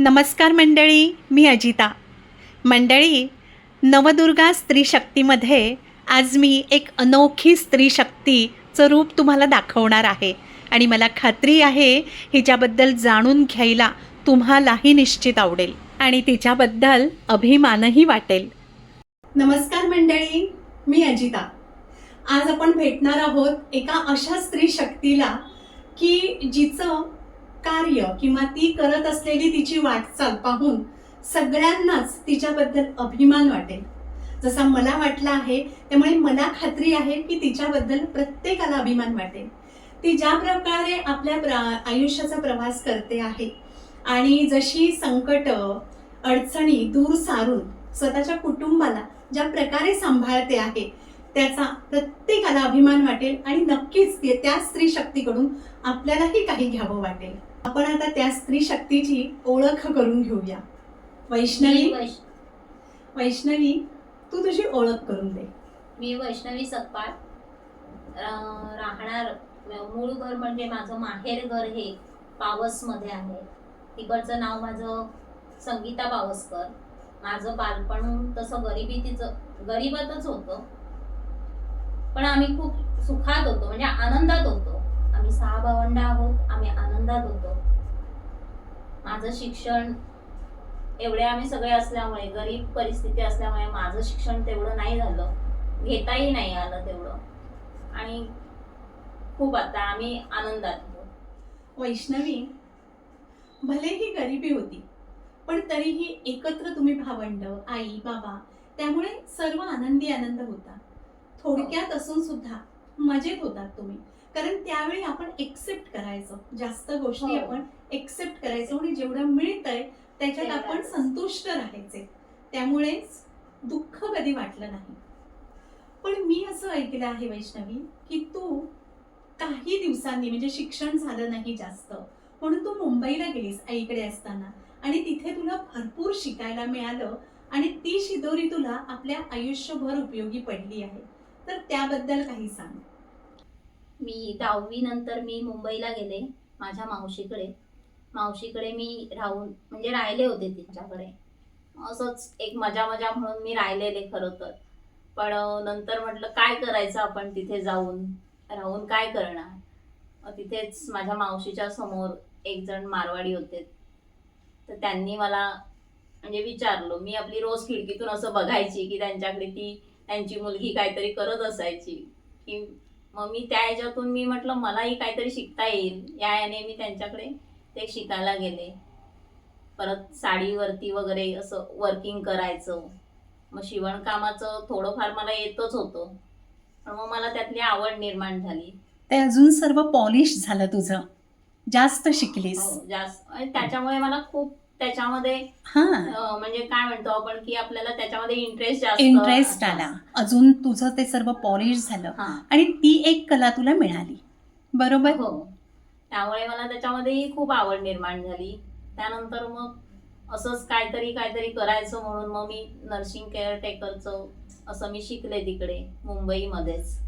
नमस्कार मंडळी मी अजिता. मंडळी नवदुर्गा स्त्री शक्तीमध्ये आज मी एक अनोखी स्त्री शक्तीचं रूप तुम्हाला दाखवणार आहे. आणि मला खात्री आहे हिच्याबद्दल जाणून घ्यायला तुम्हालाही निश्चित आवडेल. आणि तिच्याबद्दल अभिमानही वाटेल. नमस्कार मंडळी मी अजिता. आज आपण भेटणार आहोत एका अशा स्त्री शक्तीला की जिचं कार्य किंवा ती करत असलेली तिची वाटचाल पाहून सगळ्यांनाच तिच्याबद्दल अभिमान वाटेल. जसा मला वाटला आहे त्यामुळे मला खात्री आहे की तिच्याबद्दल प्रत्येकाला अभिमान वाटेल. ती ज्या प्रकारे आपल्या प्र- आयुष्याचा प्रवास करते आहे आणि जशी संकट अडचणी दूर सारून स्वतःच्या कुटुंबाला ज्या प्रकारे सांभाळते आहे त्याचा प्रत्येकाला अभिमान वाटेल आणि नक्कीच ते- त्या स्त्री शक्तीकडून आपल्यालाही काही घ्यावं वाटेल. आपण आता त्या स्त्री शक्तीची ओळख करून घेऊया. वैष्णवी? वैष्णवी तू तुझी ओळख करून दे. मी वैष्णवी सकपाळ राहणार मूळ घर म्हणजे माझं माहेर घर हे पावसमध्ये आहे. तिकडचं नाव माझं संगीता पावसकर. माझं बालपण तसं गरिबीतीच गरिबातच होतं. पण आम्ही खूप सुखात होतो म्हणजे आनंदात होतो. आम्ही सहा भावंड आहोत आम्ही आनंदात होतो. माझं शिक्षण एवढे आम्ही सगळे असल्यामुळे गरीब परिस्थिती असल्यामुळे माझं शिक्षण तेवढं नाही झालं. घेताही नाही आलं तेवढं. आणि खूप आता आम्ही आनंदात आहोत. वैष्णवी भले ही गरिबी होती पण तरीही एकत्र तुम्ही भावंड आई बाबा त्यामुळे सर्व आनंदी आनंद होता. थोडक्यात असून सुद्धा मजेत होतात तुम्ही. कारण त्यावेळी आपण एक्सेप्ट करायचो. जास्त गोष्टी हो. आपण एक्सेप्ट करायचो आणि जेवढं मिळतंय त्याच्यात ते आपण. संतुष्ट राहायचे. त्यामुळेच दुःख कधी वाटलं नाही. पण मी असं ऐकलं आहे वैष्णवी की तू काही दिवसांनी म्हणजे शिक्षण झालं नाही जास्त म्हणून तू मुंबईला गेलीस आईकडे असताना. आणि तिथे तुला भरपूर शिकायला मिळालं आणि ती शिदोरी तुला आपल्या आयुष्यभर उपयोगी पडली आहे. तर त्याबद्दल काही सांग. मी दहावीनंतर मी मुंबईला गेले माझ्या मावशीकडे. मावशीकडे मी राहून म्हणजे राहिले होते तिच्याकडे. असंच एक मजा मजा म्हणून मी राहिलेले खरं तर. पण नंतर म्हटलं काय करायचं आपण तिथे जाऊन? राहून काय करणार? तिथेच माझ्या मावशीच्या समोर एक जण मारवाडी होते. तर त्यांनी मला म्हणजे विचारलो मी आपली रोज खिडकीतून असं बघायची की त्यांच्याकडे ती त्यांची मुलगी काहीतरी करत असायची. की मग मी त्या ह्याच्यातून मी म्हटलं मलाही काहीतरी शिकता येईल. या याने मी त्यांच्याकडे ते शिकायला गेले. परत साडीवरती वगैरे असं वर्किंग करायचं. मग शिवणकामाचं थोडंफार मला येतच होतं. पण मग मला त्यातली आवड निर्माण झाली. ते अजून सर्व पॉलिश झालं तुझं. जास्त शिकलीस. हो, जास्त. त्याच्यामुळे मला खूप त्याच्यामध्ये हा. अं, म्हणजे काय म्हणतो आपण की आपल्याला त्याच्यामध्ये इंटरेस्ट जास्त इंटरेस्ट आला. अजून तुझं ते सर्व पॉलिश झालं. हा. आणि ती एक कला तुला मिळाली. बरोबर? हो. त्यामुळे मला त्याच्यामध्येही खूप आवड निर्माण झाली. त्यानंतर मग असंच काहीतरी काहीतरी करायचं म्हणून मग मी नर्सिंग केअर टेकरचं असं मी शिकले तिकडे मुंबईमध्येच.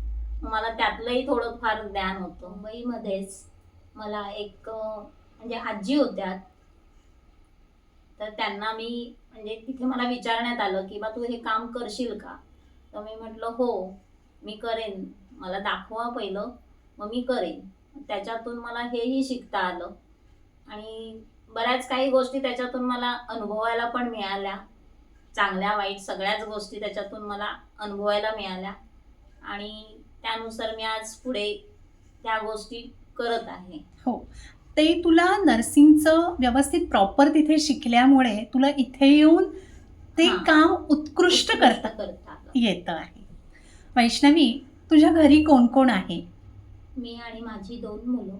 मला त्यातलंही थोडं फार ज्ञान होतं. मुंबईमध्येच मला एक अं, म्हणजे आजी होत्या. तर त्यांना मी म्हणजे तिथे मला विचारण्यात आलं की बा तू हे काम करशील का? तर मी म्हटलं हो मी करेन. मला दाखवा पहिलं मग मी करेन. त्याच्यातून मला हेही शिकता आलं. आणि बऱ्याच काही गोष्टी त्याच्यातून मला अनुभवायला पण मिळाल्या. चांगल्या वाईट सगळ्याच गोष्टी त्याच्यातून मला अनुभवायला मिळाल्या. आणि त्यानुसार मी आज पुढे त्या गोष्टी करत आहे. हो. ते तुला नर्सिंगचं व्यवस्थित प्रॉपर तिथे शिकल्यामुळे तुला इथे येऊन ते. काम उत्कृष्ट करता करता. येतं आहे. वैष्णवी तुझ्या घरी कोण कोण आहे? मी आणि माझी दोन मुलं.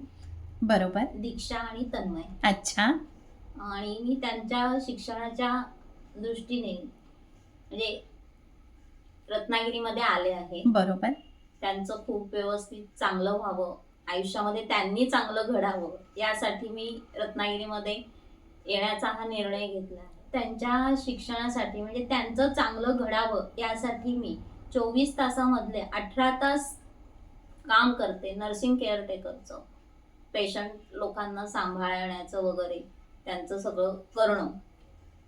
बरोबर. दीक्षा आणि तन्मय. अच्छा. आणि मी त्यांच्या शिक्षणाच्या दृष्टीने म्हणजे रत्नागिरीमध्ये आले आहे. बरोबर. त्यांचं खूप व्यवस्थित चांगलं व्हावं. आयुष्यामध्ये त्यांनी चांगलं घडावं यासाठी मी रत्नागिरीमध्ये येण्याचा हा निर्णय घेतला. त्यांच्या शिक्षणासाठी म्हणजे त्यांचं चांगलं घडावं यासाठी मी चोवीस तासामधले अठरा तास काम करते नर्सिंग केअरटेकरचं पेशंट लोकांना सांभाळण्याचं वगैरे त्यांचं सगळं करणं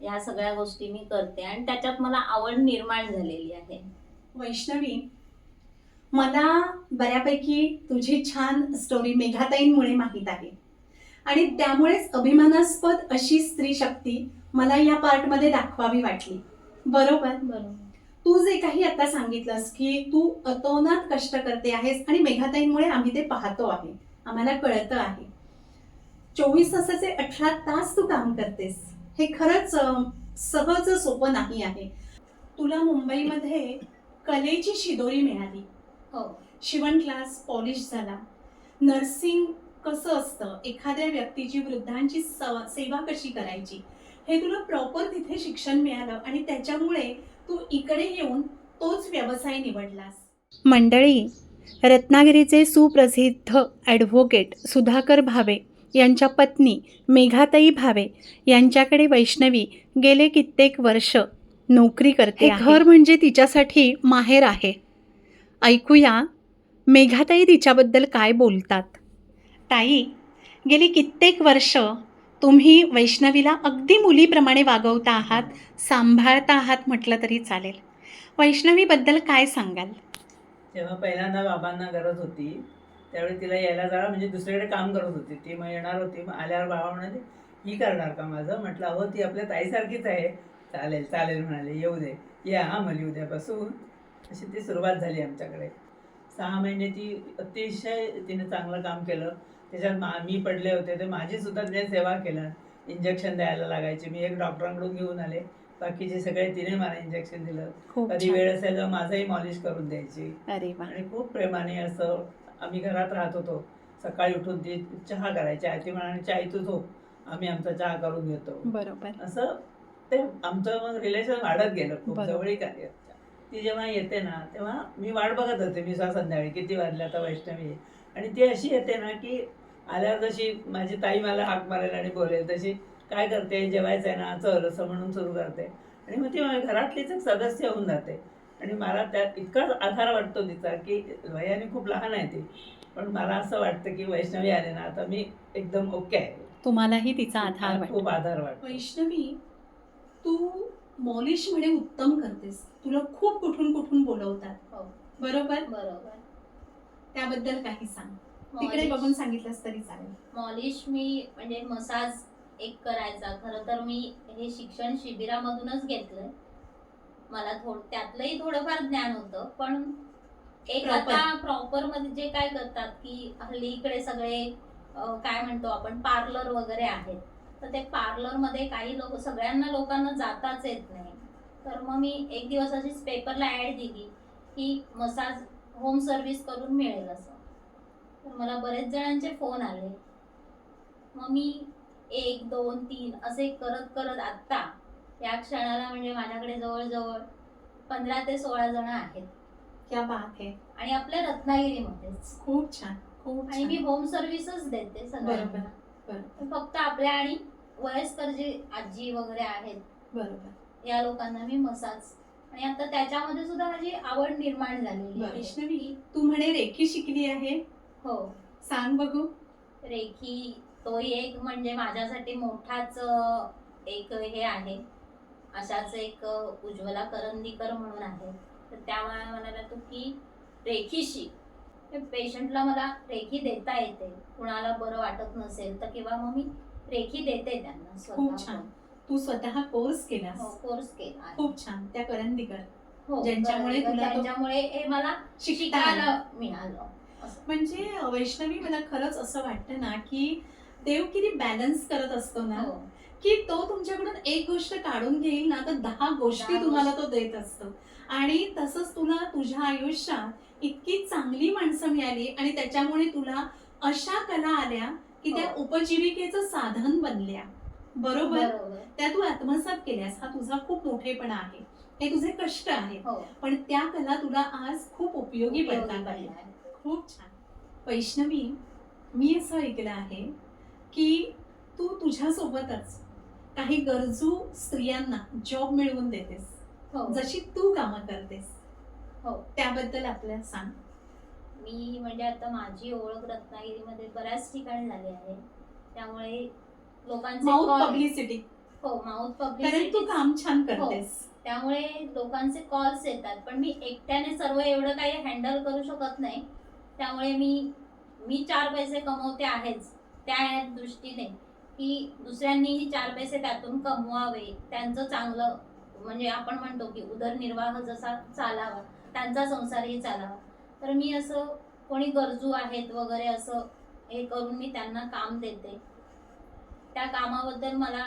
या सगळ्या गोष्टी मी करते. आणि त्याच्यात मला आवड निर्माण झालेली आहे. वैष्णवी मला बऱ्यापैकी तुझी छान स्टोरी मेघाताईंमुळे माहीत आहे. आणि त्यामुळेच अभिमानास्पद अशी स्त्री शक्ती मला या पार्टमध्ये दाखवावी वाटली. बरोबर? बरोबर. तू जे काही आता सांगितलंस की तू अतोनात कष्ट करते आहेस आणि मेघाताईंमुळे आम्ही ते पाहतो आहे. आम्हाला कळतं आहे. चोवीस तासाचे अठरा तास तू काम करतेस. हे खरंच सहज सोपं नाही आहे. तुला मुंबईमध्ये कलेची शिदोरी मिळाली. हो. शिवण क्लास पॉलिश झाला. नर्सिंग कसं असतं? एखाद्या व्यक्तीची वृद्धांची सेवा कशी करायची? हे तुला प्रॉपर तिथे शिक्षण मिळालं आणि त्याच्यामुळे तू इकडे येऊन तोच व्यवसाय निवडलास. मंडळी रत्नागिरीचे सुप्रसिद्ध ॲडव्होकेट सुधाकर भावे यांच्या पत्नी मेघाताई भावे यांच्याकडे वैष्णवी गेले कित्येक वर्ष नोकरी करते. घर म्हणजे तिच्यासाठी माहेर आहे. ऐकूया. मेघाताई तिच्याबद्दल काय बोलतात? ताई गेली कित्येक वर्ष तुम्ही वैष्णवीला अगदी मुलीप्रमाणे वागवता आहात सांभाळता आहात म्हटलं तरी चालेल. वैष्णवीबद्दल काय सांगाल? तेव्हा पहिल्यांदा बाबांना गरज होती त्यावेळी तिला यायला जरा म्हणजे दुसरीकडे काम करत होती. ती मग येणार होती मग आल्यावर बाबा म्हणाले ही करणार का माझं? म्हटलं अहो ती आपल्या ताईसारखीच आहे. चालेल चालेल म्हणाले येऊ दे या हा मला उद्यापासून अशी ती सुरुवात झाली आमच्याकडे. सहा महिने ती अतिशय तिने चांगलं काम केलं. त्याच्यात मा मी पडले होते ते माझी सुद्धा तिने सेवा केलं. इंजेक्शन द्यायला लागायचे. मी एक डॉक्टरांकडून घेऊन आले. बाकीचे सगळे तिने मला इंजेक्शन दिलं. कधी. वेळ असेल तर माझंही मॉलिश करून द्यायची. आणि खूप प्रेमाने असं आम्ही घरात राहत होतो. सकाळी उठून ती चहा करायची. ती म्हणाली चाय तू झोप. आम्ही आमचा चहा करून घेतो. बरोबर. असं ते आमचं मग रिलेशन वाढत गेलं. खूप. जवळीक आली ती जेव्हा येते ना तेव्हा मी वाट बघत होते मी स्वतः संध्याकाळी किती वाजल्या आता वैष्णवी. आहे. आणि ती अशी येते ना की आल्यावर जशी माझी ताई मला हाक मारेल आणि बोलेल तशी काय करते जेवायचं आहे ना चल असं म्हणून सुरू करते. आणि मग ती घरातलीच एक सदस्य होऊन जाते. आणि मला त्यात इतकाच आधार वाटतो तिचा की वयाने खूप लहान आहे ती. पण मला असं वाटतं की वैष्णवी आले ना आता मी एकदम ओके आहे. तुम्हालाही तिचा आधार वाटतो. खूप आधार वाटतो. वैष्णवी तू मॉलिशमध्ये उत्तम करतेस. तुला खूप कुठून कुठून बोलवतात. हो. बरोबर? बरोबर. त्याबद्दल काही सांग. तिकडे बघून सांगितलंस तरी चालेल. मॉलिश मी म्हणजे मसाज एक करायचा. खरं तर मी हे शिक्षण शिबिरामधूनच घेतलंय. मला थोड त्यातलंही थोडंफार ज्ञान होतं पण एक. आता प्रॉपरमध्ये जे काय करतात की हल्ली इकडे सगळे काय म्हणतो आपण पार्लर वगैरे आहेत. तर ते पार्लरमध्ये काही लोक सगळ्यांना लोकांना जाताच येत नाही. तर मग मी एक दिवस अशीच पेपरला ऍड दिली की मसाज होम सर्व्हिस करून मिळेल असं. तर मला बरेच जणांचे फोन आले. मग मी एक दोन तीन असे करत करत आत्ता या क्षणाला म्हणजे माझ्याकडे जवळजवळ पंधरा ते सोळा जण आहेत. क्या बात आहे आणि आपल्या रत्नागिरीमध्येच. खूप छान खूप आणि मी. होम सर्व्हिसच देते सगळ्यांना. फक्त आपल्या आणि वयस्कर जे आजी वगैरे आहेत. बरोबर. या लोकांना मी मसाज. आणि आता त्याच्यामध्ये सुद्धा माझी आवड निर्माण झालेली आहे वैष्णवी. तू म्हणे रेखी शिकली आहे. हो. सांग बघू. रेखी तोही एक म्हणजे माझ्यासाठी मोठाच अ, एक हे आहे. अशाच एक अ, उज्ज्वला करंदीकर म्हणून आहे. तर त्यामुळे म्हणाला तू की रेखी शिक. पेशंटला मला रेखी देता येते. कुणाला बरं वाटत नसेल तर किंवा मग मी रेखी देते त्यांना खूप स्वतः छान. तू स्वतः कोर्स केलास हो कोर्स केला आहे. खूप छान त्या करंदीकर हो ज्यांच्यामुळे बरोबर. तुला तो- त्यांच्यामुळे हे मला शिकता आलं. शिकायला मिळालं. म्हणजे वैष्णवी मला खरंच असं वाटतं ना की देव किती बॅलन्स करत असतो ना हो की तो तुमच्याकडून एक गोष्ट काढून घेईल ना तर दहा गोष्टी दहा तुम्हाला. तो देत असतो आणि तसंच तुला तुझ्या आयुष्यात इतकी चांगली माणसं मिळाली आणि त्याच्यामुळे तुला अशा कला आल्या की त्या हो. उपजीविकेचं साधन बनल्या बरोबर? त्या तू आत्मसात केल्यास हा तुझा खूप मोठेपणा आहे. हे तुझे कष्ट आहेत. हो. पण त्या कला तुला आज खूप उपयोगी पडतात. पडलाय. खूप छान. वैष्णवी मी असं ऐकलं आहे की तू तुझ्यासोबतच काही गरजू स्त्रियांना जॉब मिळवून देतेस. हो. जशी तू कामं करतेस. हो. त्याबद्दल आपल्याला सांग. मी म्हणजे आता माझी ओळख रत्नागिरीमध्ये बऱ्याच ठिकाणी झाली आहे. त्यामुळे लोकांचे माउथ call- पब्लिसिटी हो माउथ कारण तू पब्लिसिटी काम छान करतेस. त्यामुळे लोकांचे कॉल्स येतात. पण मी एकट्याने सर्व एवढं काही हँडल करू शकत नाही. त्यामुळे मी मी चार पैसे कमवते आहेच त्या दृष्टीने. की दुसऱ्यांनीही चार पैसे त्यातून कमवावे. त्यांचं चांगलं म्हणजे आपण म्हणतो की उदरनिर्वाह जसा चालावा त्यांचा संसारही चालावा. तर मी असं कोणी गरजू आहेत वगैरे असं हे करून मी त्यांना काम देते. त्या कामाबद्दल मला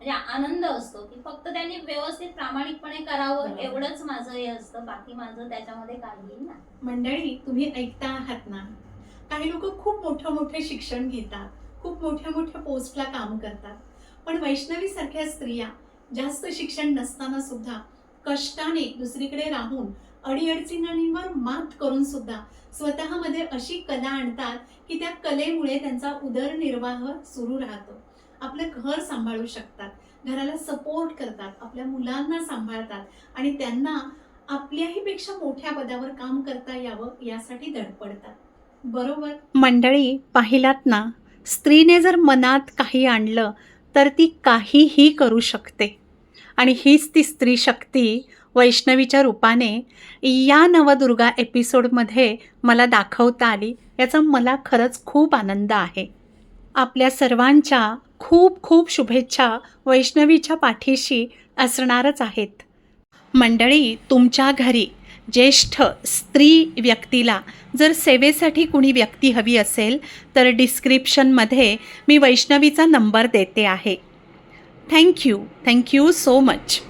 म्हणजे आनंद असतो की फक्त त्यांनी व्यवस्थित प्रामाणिकपणे करावं. एवढंच माझं हे असतं. बाकी माझं त्याच्यामध्ये काहीही नाही. मंडळी तुम्ही ऐकता आहात ना? काही लोक खूप मोठं मोठे शिक्षण घेतात. खूप मोठ्या मोठ्या पोस्टला काम करतात. पण वैष्णवी सारख्या स्त्रिया जास्त शिक्षण नसताना सुद्धा कष्टाने दुसरीकडे राहून अडीअडचणींवर मात करून सुद्धा स्वतःमध्ये अशी कला आणतात की त्या कलेमुळे त्यांचा उदरनिर्वाह सुरू राहतो. आपलं घर सांभाळू शकतात घराला सपोर्ट करतात आपल्या मुलांना सांभाळतात आणि त्यांना आपल्याही पेक्षा मोठ्या पदावर काम करता यावं यासाठी धडपडतात. बरोबर? मंडळी पाहिलात ना? स्त्रीने जर मनात काही आणलं तर ती काहीही करू शकते. आणि हीच ती स्त्री शक्ती वैष्णवीच्या रूपाने या नवदुर्गा एपिसोडमध्ये मला दाखवता आली याचा मला खरंच खूप आनंद आहे. आपल्या सर्वांच्या खूप खूप शुभेच्छा वैष्णवीच्या पाठीशी असणारच आहेत. मंडळी तुमच्या घरी ज्येष्ठ स्त्री व्यक्तीला जर सेवेसाठी कुणी व्यक्ती हवी असेल तर डिस्क्रिप्शनमध्ये मी वैष्णवीचा नंबर देते आहे. Thank you thank you so much.